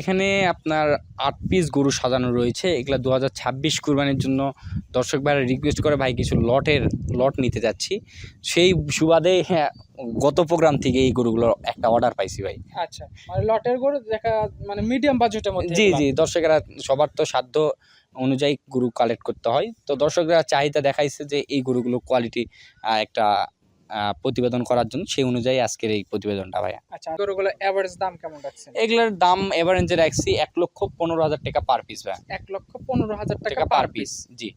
এখানে আপনার আট পিস গরু সাজানো রয়েছে। এগুলো দু হাজার ছাব্বিশ কুরবানির জন্য দর্শক ভাইরা রিকোয়েস্ট করে ভাই কিছু লটের লট নিতে যাচ্ছি। সেই সুবাদে হ্যাঁ গত প্রোগ্রাম থেকে এই গরুগুলোর একটা অর্ডার পাইছি ভাই। আচ্ছা মানে লটের গরু দেখা মানে মিডিয়াম বাজেটের মধ্যে জি জি দর্শকেরা সবার তো সাধ্য অনুযায়ী গরু কালেক্ট করতে হয়। তো দর্শকরা চাহিদা দেখাইছে যে এই গরুগুলো কোয়ালিটি একটা প্রতিবেদন করার জন্য সেই অনুযায়ী আজকের এই প্রতিবেদনটা ভাইয়া। আচ্ছা গরুগুলো এভারেজ দাম কেমন রাখছেন? এগুলোর দাম এভারেজে রাখছি এক লক্ষ পনেরো হাজার টাকা পার পিস ভাই এক লক্ষ পনেরো হাজার টাকা পার পিস জি।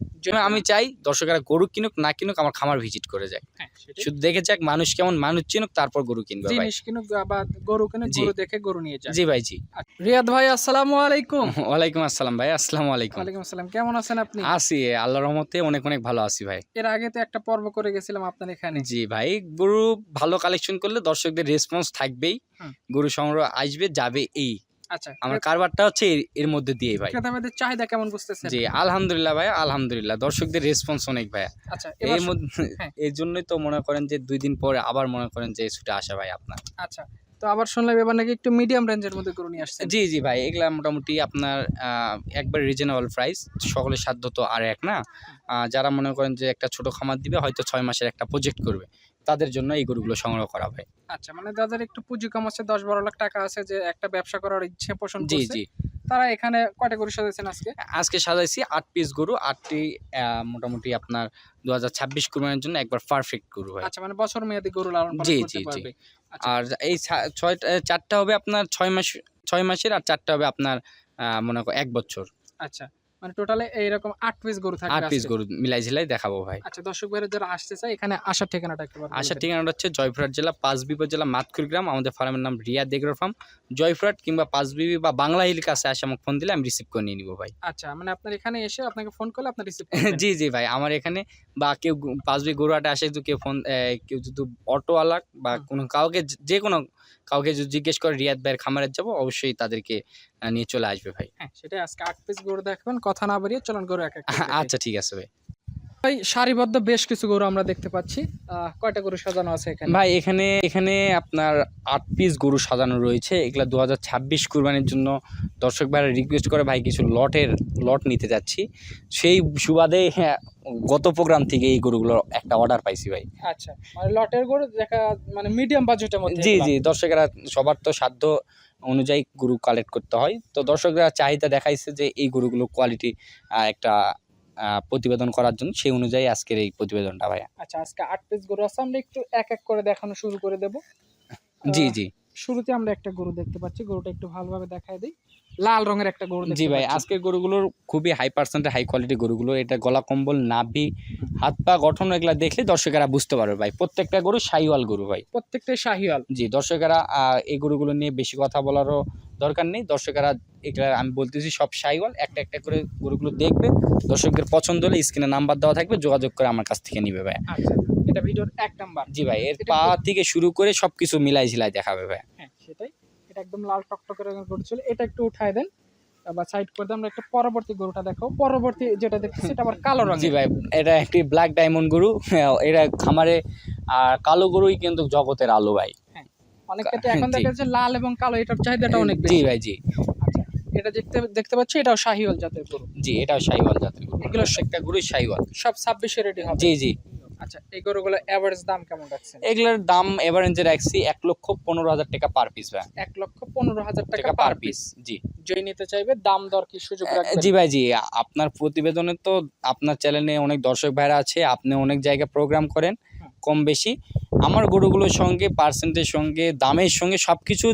আমি চাই দর্শকেরা গরু কিনুক না কিনুক আমার খামার ভিজিট করে যায় হ্যাঁ শুধু দেখে যাক মানুষ কেমন মানুষ চিনুক তারপর গরু কিনবে জিনিস কিনুক বা গরু কিনুক। গরু দেখে গরু নিয়ে যায় জি ভাই জি। রিয়াদ ভাই আসসালামু আলাইকুম। ওয়ালাইকুম আসসালাম ভাই আসসালামু আলাইকুম। ওয়ালাইকুম আসসালাম কেমন আছেন আপনি? আছি আল্লাহর রহমতে অনেক অনেক ভালো আছি ভাই। এর আগে তো একটা পর্ব করে গেছিলাম আপনার এখানে। জি ভাই। গরু ভালো কালেকশন করলে দর্শকদের রেসপন্স থাকবেই। গরু সংগ্রহ আসবে যাবে এই। আচ্ছা আমার কারবারটা হচ্ছে এর- এর মধ্যে দিয়ে ভাই। ক্রেতাদের চাহিদা কেমন বুঝতেছেন? জি আলহামদুলিল্লাহ ভাই আলহামদুলিল্লাহ। দর্শকদের রেসপন্স অনেক ভাই আচ্ছা এর মধ্যে হ্যাঁ। এই জন্যই তো মনে করেন যে দুই দিন পরে আবার মনে করেন যে ছুটে আসা ভাই আপনার। আচ্ছা তো আবার শুনলাম এবার নাকি একটু মিডিয়াম রেঞ্জের মধ্যে গরু নিয়ে আসছেন। জি জি ভাই এগুলা মোটামুটি আপনার একবার রিজনেবল প্রাইস সকলের সাধ্য তো আর এক না। যারা মনে করেন যে একটা ছোট খামার দিবে হয়তো ছয় মাসের একটা প্রজেক্ট করবে। তাদের জন্য এই গরুগুলো সংগ্রহ করা হয়। আচ্ছা মানে যাদের একটু পুঁজি কম আছে দশ বারো লাখ টাকা আছে যে একটা ব্যবসা করার ইচ্ছে পোষণ জি জি। তারা এখানে কয়টা গরু সাজাইছেন আজকে? আজকে সাজাইছি আট পিস গরু আটটি মোটামুটি আপনার দু হাজার ছাব্বিশ কুরবানির জন্য একবার পারফেক্ট গরু হয়। আচ্ছা মানে বছর মেয়াদি গরু লালন জি, জি, জি। আচ্ছা। আর এই ছা- ছয়টা চারটা হবে আপনার ছয় মাস ছয় মাসের আর চারটা হবে আপনার মনে করো এক বছর। আচ্ছা মানে টোটালে এইরকম আট পিস গরু থাকবে আট পিস গরু মিলাই ঝিলাই দেখাবো ভাই। আচ্ছা দর্শক ভাইরা যারা আসতে চায় এখানে আসার ঠিকানাটা একটু আসার ঠিকানাটা হচ্ছে জয়পুরহাট জেলা পাঁচ পাঁচবিবি জেলা মাতকুর গ্রাম। আমাদের ফার্মের নাম রিয়া দেগর ফার্ম। জয়পুরহাট কিংবা পাঁচ পাঁচবিবি বা বাংলা হিল কাছে আসে আমাকে ফোন দিলে আমি রিসিভ করে নিয়ে নিবো ভাই। আচ্ছা মানে আপনার এখানে এসে আপনাকে ফোন করলে আপনার রিসিভ জি জি ভাই আমার এখানে বা কেউ গু- পাঁচবি গরুহাটে আসে যদি কেউ ফোন কেউ যদি অটোওয়ালা বা কোনো কাউকে যে কোনো কাউকে যদি জিজ্ঞেস করে রিয়াদ ভাইয়ের খামারের যাব অবশ্যই তাদেরকে নিয়ে চলে আসবে ভাই। হ্যাঁ সেটাই আজকে আট পিস গরু দেখবেন কথা না বাড়িয়ে চলন গরু এক এক আচ্ছা ঠিক আছে ভাই। ভাই সারিবদ্ধ বেশ কিছু গরু আমরা দেখতে পাচ্ছি। কয়টা গরু সাজানো আছে এখানে? ভাই এখানে এখানে আপনার আট পিস গরু সাজানো রয়েছে। এগুলা দু হাজার ছাব্বিশ কুরবানির জন্য দর্শক ভাইরা রিকোয়েস্ট করে ভাই কিছু লটের লট নিতে যাচ্ছি। সেই সুবাদে হ্যাঁ গত প্রোগ্রাম থেকে এই গরুগুলোর একটা অর্ডার পাইছি ভাই। আচ্ছা মানে লটের গরু দেখা মানে মিডিয়াম বাজেটের মধ্যে জি জি দর্শকেরা সবার তো সাধ্য অনুযায়ী গরু কালেক্ট করতে হয়। তো দর্শকরা চাহিদা দেখাইছে যে এই গরুগুলো কোয়ালিটি একটা প্রতিবেদন করার জন্য সেই অনুযায়ী আজকের এই প্রতিবেদনটা ভাইয়া। আচ্ছা আজকে আট পিস গরু আছে আমরা একটু এক এক করে দেখানো শুরু করে দেব। জি জি। শুরুতে আমরা একটা গরু দেখতে পাচ্ছি গরুটা একটু ভালোভাবে দেখায় দিই। লাল রঙের একটা গরু জি ভাই। আজকের গরুগুলোর খুবই হাই পার্সেন্টের হাই কোয়ালিটি গরুগুলো এটা গলা কম্বল নাভি হাত পা গঠন এগুলো দেখলে দর্শকেরা বুঝতে পারবে ভাই। প্রত্যেকটা গরু সাইওয়াল গরু ভাই। প্রত্যেকটাই শাহিওয়াল। জি দর্শকেরা এই গরুগুলো নিয়ে বেশি কথা বলারও দরকার নেই। দর্শকেরা এগুলা আমি বলতেছি সব সাইওয়াল একটা একটা করে গরুগুলো দেখবে। দর্শকদের পছন্দ হলে স্ক্রিনে নাম্বার দেওয়া থাকবে যোগাযোগ করে আমার কাছ থেকে নিবে ভাই আচ্ছা এটা ভিডিওর এক নাম্বার। জি ভাই এর পা থেকে শুরু করে সব কিছু মিলাই ঝিলাই দেখাবে ভাই হ্যাঁ সেটাই। এটা একদম লাল টকটকের গরু ছিল। এটা একটু উঠায় দেন বা সাইড করে আমরা একটা পরবর্তী গরুটা দেখো পরবর্তী যেটা দেখতেছি এটা আবার কালো রঙ জি ভাই এটা একটি ব্ল্যাক ডায়মন্ড গরু। এটা খামারে আর কালো গরুই কিন্তু জগতের আলো ভাই। অনেক ক্ষেত্রে এখন দেখা যাচ্ছে লাল এবং কালো এটার চাহিদাটা অনেক জি ভাই জি। আচ্ছা এটা দেখতে দেখতে পাচ্ছি এটাও শাহিওয়াল জাতের গরু। জি এটাও সাইওয়াল জাতের গরু। এগুলো প্রত্যেকটা গরুই সাইওয়াল সব ছাব্বিশে রেডি হবে? জি জি। আচ্ছা এই গরুগুলো এভারেজ দাম কেমন রাখছেন? এগুলোর দাম এভারেজে রাখছি এক লক্ষ পনেরো হাজার টাকা পার পিস ভাই। এক লক্ষ পনেরো হাজার টাকা পার পিস জি। জয় নিতে চাইবে দাম দর কি সুযোগ রাখবেন? জি ভাই জি। আপনার প্রতিবেদনে তো আপনার চ্যানেলে অনেক দর্শক ভাইরা আছে আপনি অনেক জায়গায় প্রোগ্রাম করেন কম বেশি। আমার গরুগুলোর সঙ্গে পার্সেন্টের সঙ্গে দামের সঙ্গে সব কিছু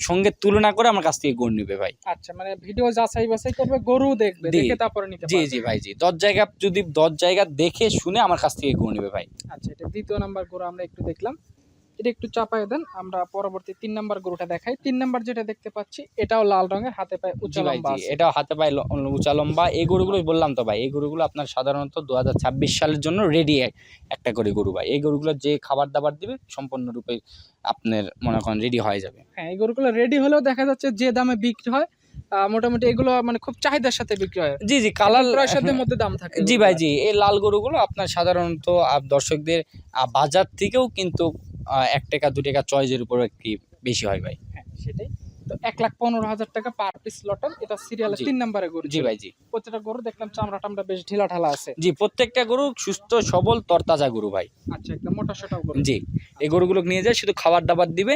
সঙ্গে তুলনা করে আমার কাছ থেকে গরু নিবে ভাই। আচ্ছা মানে ভিডিও যাচাই বাছাই করবে গরু দেখবে দেখে তারপরে নিতে জি জি ভাই জি। দশ জায়গা যদি দশ জায়গা দেখে শুনে আমার কাছ থেকে গরু নিবে ভাই। আচ্ছা এটা দ্বিতীয় নাম্বার গরু আমরা একটু দেখলাম। এটা একটু চাপাই দেন আমরা পরবর্তী তিন নাম্বার গরুটা দেখাই। তিন নাম্বার যেটা দেখতে পাচ্ছি এটাও লাল রঙের হাতে পায়ে উঁচা লম্বা জি আছে। এটা হাতে পায়ে উঁচা লম্বা। এই গরুগুলো বললাম তো ভাই এই গরুগুলো আপনার সাধারণত দু হাজার ছাব্বিশ সালের জন্য রেডি একটা করে গরু ভাই। এই গরুগুলো যে খাবার দাবার দিবে সম্পূর্ণরূপে আপনার মনে করেন রেডি হয়ে যাবে। হ্যাঁ এই গরুগুলো রেডি হলেও দেখা যাচ্ছে যে দামে বিক্রি হয় মোটামুটি এগুলো মানে খুব চাহিদার সাথে বিক্রি হয়। জি জি কালার ক্রয় সাধ্যের মধ্যে দাম থাকে জি ভাই জি এই লাল গরুগুলো আপনার সাধারণত দর্শকদের বাজার থেকেও কিন্তু এক টাকা দু টাকা চয়েসের উপর একটি বেশি হয় ভাই। হ্যাঁ সেটাই। তো এক লাখ পনেরো হাজার টাকা পার পিস লটের এটা সিরিয়ালে। তিন নম্বরে গরু। জি ভাই জি। প্রত্যেকটা গরু দেখলাম চামড়া টামড়া বেশ ঢিলা ঢালা আছে। জি প্রত্যেকটা গরু সুস্থ সবল তরতাজা গরু ভাই। আচ্ছা একদম মোটা সোটা গরু। জি এই গরুগুলো নিয়ে যায় শুধু খাবার দাবার দিবে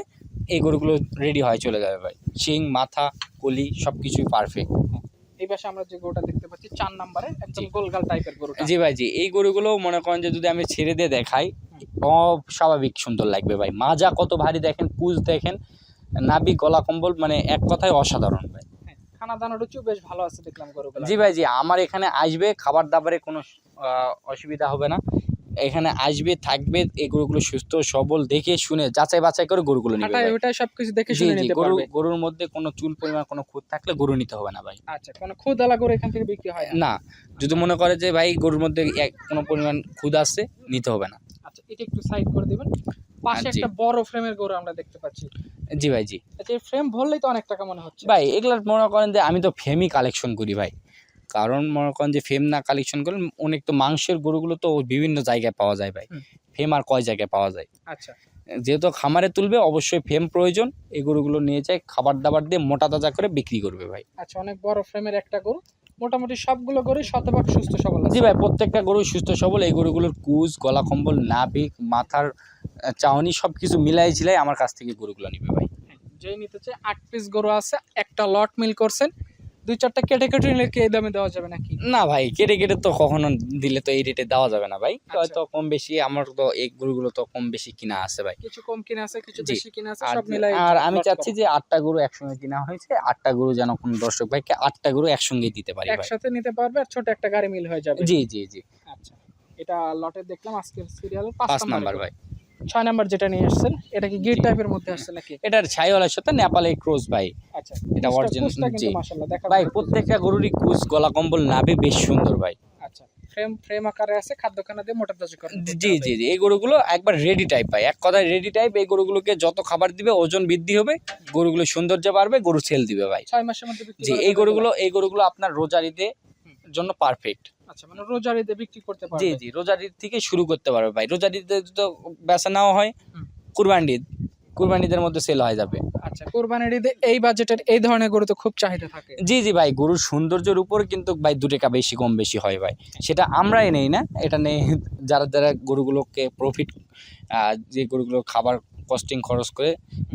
এই গরুগুলো রেডি হয়ে চলে যাবে ভাই। শিং মাথা কলি সব কিছুই পারফেক্ট এই পাশে আমরা যে গরুটা দেখতে পাচ্ছি চার নম্বরে একদম গোলগাল টাইপের গরু জি ভাই জি এই গরুগুলো মনে করেন যে যদি আমি ছেড়ে দিয়ে দেখাই অস্বাভাবিক সুন্দর লাগবে ভাই। মাজা কত ভারী দেখেন কুচ দেখেন নাবি গলা কম্বল মানে এক কথায় অসাধারণ ভাই। হ্যাঁ, খানা দানা রুচিও বেশ ভালো আছে দেখলাম গরুগুলো। জি ভাই জি আমার এখানে আসবে খাবার দাবারে কোনো অসুবিধা হবে না। এখানে আসবে থাকবে এই গরুগুলো সুস্থ সবল দেখে শুনে যাচাই বাছাই করে গরুগুলো নিবে ভাই। ওটাই সবকিছু দেখে শুনে নিতে গরু গরুর মধ্যে কোনো চুল পরিমাণ কোনো খুঁত থাকলে গরু নিতে হবে না ভাই। আচ্ছা কোনো খুদালা গরু এখান থেকে বিক্রি হয় না? যদি মনে করে যে ভাই গরুর মধ্যে এক- কোনো পরিমাণ খুদ আছে নিতে হবে না। আচ্ছা এটা একটু সাইড করে দিবেন। পাশে একটা বড় ফ্রেমের গরু আমরা দেখতে পাচ্ছি। জি ভাই জি। আচ্ছা এই ফ্রেম ভরলেই তো অনেক টাকা মনে হচ্ছে। ভাই এগুলো মনে করেন যে আমি তো ফেমই কালেকশন করি ভাই। কারণ মনে করেন যে ফেম না কালেকশন করেন অনেক তো মাংসের গরুগুলো তো বিভিন্ন জায়গায় পাওয়া যায় ভাই। ফ্রেম আর কয় জায়গায় পাওয়া যায়? আচ্ছা। যেহেতু খামারে তুলবে অবশ্যই ফ্রেম প্রয়োজন। এই গরুগুলো নিয়ে যায় খাবার দাবার দিয়ে মোটা তাজা করে বিক্রি করবে ভাই। আচ্ছা অনেক বড় ফ্রেমের একটা গরু। মোটামুটি সবগুলো গরু শতভাগ সুস্থ সবল জি ভাই প্রত্যেকটা গরু সুস্থ সবল। এই গরুগুলোর কুজ গলা কম্বল নাভিক মাথার চাউনি সব কিছু মিলাই ছিলাই আমার কাছ থেকে গরুগুলো নিবে ভাই। যেই নিতে চাই আট পিস গরু আছে একটা লট মিল করছেন। দুই চারটা কেটে কেটে নিলে কি এই দামে দেওয়া যাবে নাকি? না ভাই কেটে কেটে তো কখনো দিলে তো এই রেটে দেওয়া যাবে না ভাই। আচ্ছা। হয়তো কম বেশি আমার তো এই গরুগুলো তো কম বেশি কিনা আছে ভাই। কিছু কম কিনা আছে কিছু বেশি কিনা আছে সব মিলাই আর আমি চাচ্ছি যে আটটা গরু একসঙ্গে কিনা হয়েছে আটটা গরু যেন কোনো দর্শক ভাইকে আটটা গরু একসঙ্গে দিতে পারি ভাই। একসাথে নিতে পারবে আর ছোট একটা গাড়ি মিল হয়ে যাবে। জি জি জি। আচ্ছা। এটা লটে দেখলাম আজকের সিরিয়ালের পাঁচ নাম্বার ভাই। ছয় নাম্বার যেটা নিয়ে আসছেন এটা কি গির টাইপের মধ্যে আসছে নাকি? এটার ছাইওয়ালার সাথে নেপালে ক্রোজ ভাই। আচ্ছা এটা কিন্তু জি। মাশাআল্লাহ দেখা ভাই প্রত্যেকটা গরুরই কুচ গলা কম্বল নাভি বেশ সুন্দর ভাই। আচ্ছা ফ্রেম ফ্রেম আকারে আছে খাদ্যখানা দিয়ে মোটা তাজা করে জি জি জি এই গরুগুলো একবার রেডি টাইপ ভাই। এক কথায় রেডি টাইপ এই গরুগুলোকে যত খাবার দিবে ওজন বৃদ্ধি হবে গরুগুলো সৌন্দর্য বাড়বে গরু সেল দিবে ভাই। ছয় মাসের মধ্যে জি এই গরুগুলো এই গরুগুলো আপনার রোজারিতে জন্য পারফেক্ট আচ্ছা মানে রোজারিতে বিক্রি করতে পারবে। জি জি রোজারির থেকে শুরু করতে পারবে ভাই। রোজারিতে তো বেচা নেওয়া হয়। কুরবানি ঈদ কুরবানি ঈদের মধ্যে সেল হয়ে যাবে। আচ্ছা কোরবানির ঈদে এই বাজেটের এই ধরনের গরু তো খুব চাহিদা থাকে। জি জি ভাই গরুর সৌন্দর্যের উপর কিন্তু ভাই দু টাকা বেশি কম বেশি হয় ভাই। সেটা আমরাই নেই না এটা নেই যারা যারা গরুগুলোকে প্রফিট যে গরুগুলো খাবার কস্টিং খরচ করে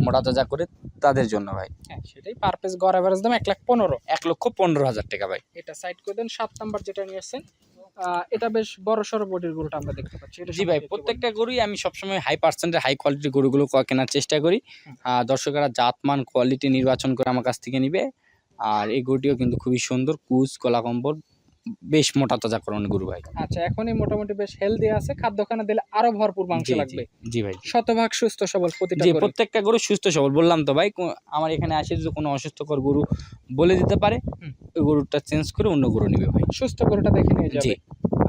মোটা তাজা করে তাদের জন্য ভাই। হ্যাঁ সেটাই পার পিস গড় অ্যাভারেজ দাম এক লাখ পনেরো। এক লক্ষ পনেরো হাজার টাকা ভাই। এটা সাইড করে দেন সাত নাম্বার যেটা নিয়ে আসছেন এটা বেশ বড় সড়ো বডির গরুটা আমরা দেখতে পাচ্ছি। এটা জি ভাই প্রত্যেকটা গরুই আমি সবসময় হাই পার্সেন্টের হাই কোয়ালিটির গরুগুলো ক- কেনার চেষ্টা করি। দর্শকেরা জাতমান কোয়ালিটি নির্বাচন করে আমার কাছ থেকে নিবে। আর এই গরুটিও কিন্তু খুবই সুন্দর কুচ কলা কম্বল বেশ মোটা তাজা করণ গরু ভাই। আচ্ছা এখনই মোটামুটি বেশ হেলদি আছে খাদ্যখানা দিলে আরও ভরপুর মাংস লাগবে। জি ভাই। শতভাগ সুস্থ সবল প্রতিটা জি প্রত্যেকটা গরু সুস্থ সবল বললাম তো ভাই আমার এখানে আসে যদি কোনো অসুস্থকর গরু বলে দিতে পারে। ওই গরুটা চেঞ্জ করে অন্য গরু নিবে ভাই। সুস্থ গরুটা দেখে নিয়ে জি। যাবে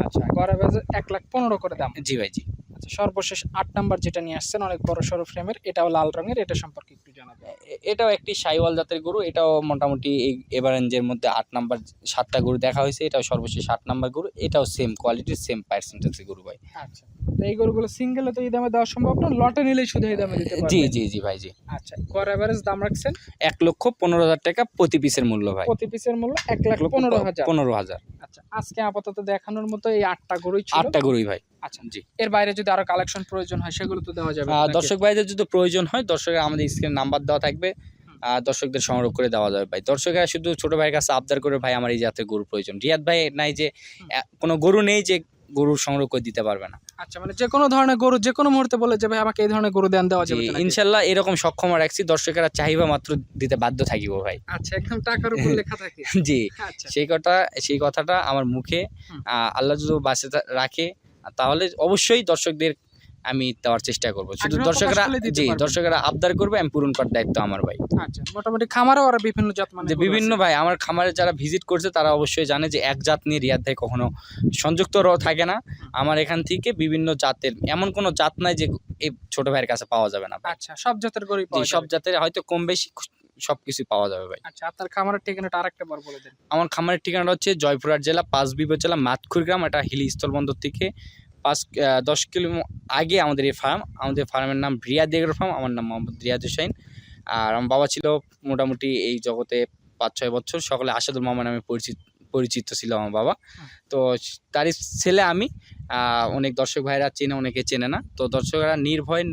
আচ্ছা গড় অ্যাভারেজ এক লাখ পনেরো করে দাম। জি ভাই জি। আচ্ছা সর্বশেষ আট নাম্বার যেটা নিয়ে আসছেন অনেক বড় সড়ো ফ্রেমের এটাও লাল রঙের এটা সম্পর্কে এটাও একটি সাইওয়াল জাতের গরু এটাও মোটামুটি এই এবার রেঞ্জের মধ্যে আট নাম্বার সাতটা গরু দেখা হয়েছে এটাও সর্বশেষ আট নাম্বার গরু এটাও সেম কোয়ালিটির সেম পার্সেন্টেজের গরু ভাই। আচ্ছা তো এই গরুগুলো সিঙ্গেলে তো এই দামে দেওয়া সম্ভব না লটে নিলেই শুধু এই দামে দিতে পারবেন? জি জি জি ভাই জি। আচ্ছা গড় অ্যাভারেজ দাম রাখছেন? এক লক্ষ পনেরো হাজার টাকা প্রতি পিসের মূল্য ভাই। প্রতি পিসের মূল্য এক লাখ পনেরো হাজার। পনেরো হাজার। আচ্ছা আজকে আপাতত দেখানোর মতো এই আটটা গরুই ছিল। আটটা গরুই ভাই আচ্ছা জি। এর বাইরে যদি আরও কালেকশন প্রয়োজন হয় সেগুলো তো দেওয়া যাবে দর্শক ভাইদের যদি প্রয়োজন হয় দর্শকের আমাদের স্ক্রিনে নাম্বার দেওয়া থাকবে। আহ, দর্শকদের সংগ্রহ করে দেওয়া যাবে ভাই। দর্শকেরা শুধু ছোট ভাইয়ের কাছে আবদার করে ভাই আমার এই জাতের গরু প্রয়োজন। রিয়াদ ভাই নাই যে কোনো গরু নেই যে গরুর সংগ্রহ করে দিতে পারবে না। আচ্ছা মানে যে কোনো ধরনের গরু যে কোনো মুহূর্তে বলে যে ভাই আমাকে এই ধরনের গরু দেন দেওয়া যাবে ইনশাল্লাহ এরকম সক্ষম রাখছি দর্শকেরা চাহিদা মাত্র দিতে বাধ্য থাকিব ভাই। আচ্ছা একদম টাকার উপর লেখা থাকে। জি আচ্ছা। সেই কথা সেই কথাটা আমার মুখে আল্লাহ যদি বাঁচে রাখে তাহলে অবশ্যই দর্শকদের আমি দেওয়ার চেষ্টা করব। শুধু দর্শকরা জি দর্শকরা আবদার করবে আমি পূরণ করার দায়িত্ব আমার ভাই। আচ্ছা মোটামুটি খামারও ওরা বিভিন্ন জাত মানে বিভিন্ন ভাই আমার খামারে যারা ভিজিট করছে তারা অবশ্যই জানে যে এক জাত নিয়ে রিয়াদ ভাই কখনো সংযুক্ত থাকে না। আমার এখান থেকে বিভিন্ন জাতের এমন কোনো জাত নাই যে এই ছোট ভাইয়ের কাছে পাওয়া যাবে না আচ্ছা সব জাতের গরুই জি, সব জাতের হয়তো কম বেশি সবকিছু পাওয়া যাবে ভাই। আচ্ছা আপনার খামারের ঠিকানাটা আরেকটা বার বলে দেন। আমার খামারের ঠিকানাটা হচ্ছে জয়পুরহাট জেলা পাঁচ বিবর জেলা মাতখুর গ্রাম এটা হিলি স্থলবন্দর থেকে পাঁচ দশ কিলো আগে আমাদের এই ফার্ম আমাদের ফার্মের নাম রিয়া এগ্রো ফার্ম আমার নাম মোহাম্মদ রিয়াদ হুসাইন আর আমার বাবা ছিল মোটামুটি এই জগতে পাঁচ, ছয় বছর, সকলে আসাদুল মামা নামে পরিচিত পরিচিত ছিল আমার বাবা। তো তারই ছেলে আমি অনেক দর্শক ভাইরা চেনে, অনেকে চেনে না। তো দর্শকরা নির্ভয়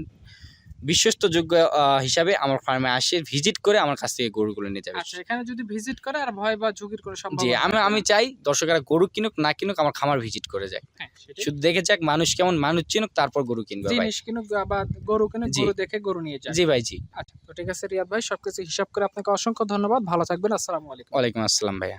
বিশ্বস্তযোগ্য আহ, হিসাবে আমার ফার্মে আসে ভিজিট করে আমার কাছ থেকে গরুগুলো নিয়ে যাবে। আচ্ছা এখানে যদি ভিজিট করে আর ভয় বা ঝুঁকির কোনো জি আমি আমি চাই দর্শকরা গরু কিনুক না কিনুক আমার খামার ভিজিট করে যায়। হ্যাঁ, শুধু দেখে যাক মানুষ কেমন মানুষ চিনুক তারপর গরু কিনবে ভাই। জিনিস কিনুক বা গরু কিনুক। গরু দেখে গরু নিয়ে যায় জি ভাই জি। আচ্ছা তো ঠিক আছে রিয়াদ ভাই সবকিছু হিসাব করে আপনাকে অসংখ্য ধন্যবাদ। ভালো থাকবেন আসসালামু আলাইকুম। ওয়ালাইকুম আসসালাম ভাইয়া।